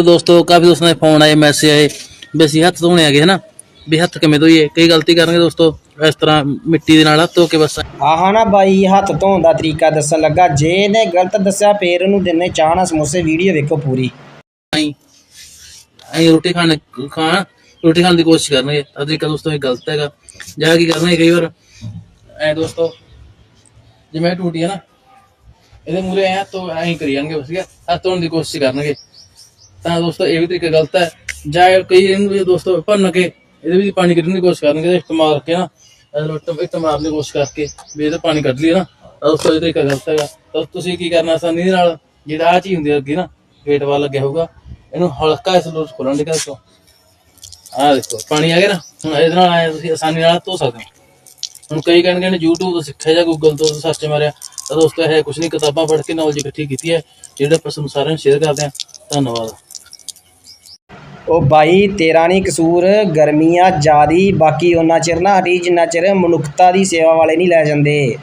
ਤੋ ਦੋਸਤੋ ਕਾਫੀ ਦੋਸਤਾਂ ਦੇ ਫੋਨ ਆਏ ਮੈਸੇਜ ਆਏ ਵੀ ਅਸੀਂ ਹੱਥ ਧੋਣੇ ਆਗੇ ਹਨਾ? ਵੀ ਹੱਥ ਕਿਵੇਂ ਧੋਈਏ? ਕਈ ਗਲਤੀ ਕਰਨਗੇ ਦੋਸਤੋ ਇਸ ਤਰ੍ਹਾਂ ਮਿੱਟੀ ਦੇ ਨਾਲ ਹੱਥ ਧੋ ਕੇ ਬਸ। ਆਹ ਨਾ ਬਾਈ ਹੱਥ ਧੋਣ ਦਾ ਤਰੀਕਾ ਦੱਸਣ ਲੱਗਾ। ਜੇ ਇਹਨੇ ਗਲਤ ਦੱਸਿਆ ਫੇਰ ਇਹਨੂੰ ਦਿਨੇ ਚਾਹ ਨਾਲ ਸਮੋਸੇ ਵੀਡੀਓ ਵੇਖੋ ਪੂਰੀ। ਆਈ ਆਈ ਰੋਟੀ ਖਾਣ ਖਾਣ ਰੋਟੀ ਖਾਣ ਦੀ ਕੋਸ਼ਿਸ਼ ਕਰਨਗੇ। ਤਾਂ ਤਰੀਕਾ ਦੋਸਤੋ ਇਹ ਗਲਤ ਹੈਗਾ। ਜਾਂ ਕੀ ਕਰਨਗੇ ਕਈ ਵਾਰ। ਐ ਦੋਸਤੋ ਜਿਵੇਂ ਟੂਟੀ ਹੈ ਨਾ ਇਹਦੇ ਮੂਰੇ ਐ ਤੋਂ ਐਂ ਕਰੀ ਜਾਣਗੇ ਬਸ ਹੈ? ਹੱਥ ਧੋਣ ਦੀ ਕੋਸ਼ਿਸ਼ ਕਰਨਗੇ। ਤਾਂ ਦੋਸਤੋ ਇਹ ਵੀ ਤਰੀਕਾ ਗਲਤ ਹੈ। ਜਾਂ ਕਈ ਇਹਨੂੰ ਵੀ ਦੋਸਤੋ ਭੰਨ ਕੇ ਇਹਦੇ ਵਿੱਚ ਪਾਣੀ ਕੱਢਣ ਦੀ ਕੋਸ਼ਿਸ਼ ਕਰਨਗੇ ਇੱਟ ਮਾਰ ਕੇ ਨਾ ਇੱਟ ਇੱਟ ਮਾਰਨ ਦੀ ਕੋਸ਼ਿਸ਼ ਕਰਕੇ ਵੀ ਇਹਦਾ ਪਾਣੀ ਕੱਢ ਲਈਏ ਨਾ। ਦੋਸਤੋ ਇਹ ਤਰੀਕਾ ਗਲਤ ਹੈਗਾ। ਤਾਂ ਤੁਸੀਂ ਕੀ ਕਰਨਾ ਆਸਾਨੀ ਦੇ ਨਾਲ, ਜਿਹੜਾ ਆ ਚੀਜ਼ ਹੁੰਦੀ ਹੈ ਅੱਗੇ ਨਾ, ਗੇਟ ਵਾਲ ਲੱਗਿਆ ਹੋਊਗਾ। ਇਹਨੂੰ ਹਲਕਾ ਇਸ ਲੋਟ ਖੋਲਣ ਦੇ ਤੋਂ ਆਹ ਦੇਖੋ, ਪਾਣੀ ਆ ਗਿਆ ਨਾ, ਹੁਣ ਇਹਦੇ ਨਾਲ ਆਏ ਤੁਸੀਂ ਆਸਾਨੀ ਨਾਲ ਧੋ ਸਕਦੇ ਹੋ। ਹੁਣ ਕਈ ਕਹਿਣਗੇ ਨੇ YouTube ਤੋਂ ਸਿੱਖਿਆ ਜਾਂ Google ਤੋਂ ਸਰਚ ਮਾਰਿਆ। ਤਾਂ ਦੋਸਤੋ ਇਹ ਕੁਛ ਨਹੀਂ, ਕਿਤਾਬਾਂ ਪੜ੍ਹ ਕੇ ਨੌਲੇਜ ਇਕੱਠੀ ਕੀਤੀ ਹੈ। ਜਿਹੜੇ ਆਪਾਂ ਤੁਹਾਨੂੰ ਸਾਰਿਆਂ ਨੂੰ ਸ਼ੇਅਰ ਕਰਦੇ ਹਾਂ, ਧੰਨਵਾਦ। ਉਹ ਬਾਈ, ਤੇਰਾ ਨਹੀਂ ਕਸੂਰ, ਗਰਮੀਆਂ ਜ਼ਿਆਦੀ, ਬਾਕੀ ਉਹਨਾਂ ਚਿਰ ਨਾ ਹਟੀ, ਜਿੰਨਾ ਚਿਰ ਮਨੁੱਖਤਾ ਦੀ ਸੇਵਾ ਵਾਲੇ ਨਹੀਂ ਲੈ ਜਾਂਦੇ।